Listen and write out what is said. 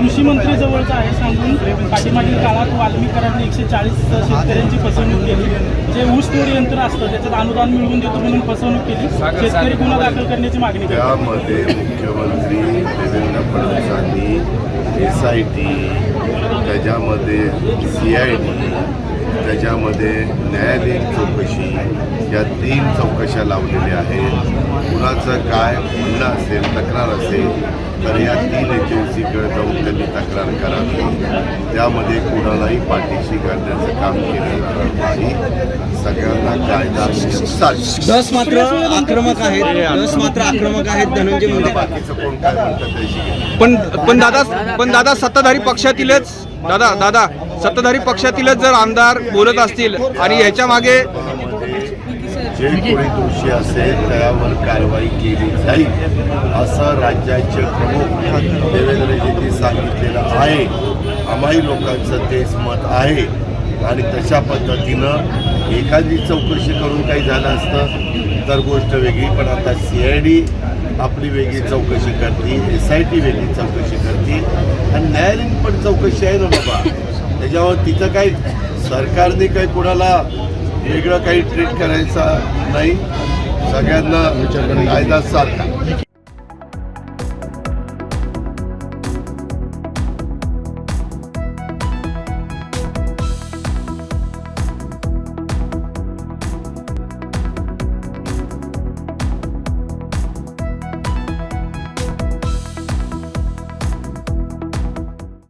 कृषी मंत्री जवळचं आहे सांगून पाठीमागील काळात वाल्मिक कराडने एकशे चाळीस शेतकऱ्यांची फसवणूक केली. जे ऊस तोड यंत्र असतं त्याच्यात अनुदान मिळवून देतो म्हणून फसवणूक केली. शेतकरी गुन्हा दाखल करण्याची मागणी केली. त्यामध्ये मुख्यमंत्री देवेंद्र फडणवीसांनी एस आय टी त्याच्यामध्ये सी आय डी त्याच्यामध्ये न्यायालयीन चौकशी या तीन चौकशा लावलेल्या आहेत. कुणाचं काय म्हणणं असेल तक्रार असेल तर या तीन एजन्सीकडे जाऊन त्यांनी तक्रार करावी. त्यामध्ये कुणालाही पाठीशी करण्याचं काम केलं जाणार नाही. सगळ्यांना कायदा दस मात्र आक्रमक आहेत. दस मात्र आक्रमक आहेत धनंजय मुंडे. बाकीचं कोण काय म्हणतं. पण पण दादा पण दादा सत्ताधारी पक्षातीलच दादा दादा सत्ताधारी पक्षातीलच जर आमदार बोलत असतील आणि ह्याच्या मागे जे कोणी दोषी असेल त्यावर कारवाई केली जाईल असं राज्याचे प्रमुख देवेंद्रजींनी सांगितलेलं आहे. आम्हाही लोकांचं तेच मत आहे. आणि तशा पद्धतीनं एखादी चौकशी करून काही झालं असतं तर गोष्ट वेगळी. पण आता सी आय डी आपली वेगळी चौकशी करते एस आय टी वेगळी चौकशी करते. आणि न्यायालयीन पण चौकशी आहे ना बाबा. त्याच्यावर तिथं काही सरकारने काही कुणाला वेगळं काही ट्रीट करायचा नाही. सगळ्यांना कायदा सारखा.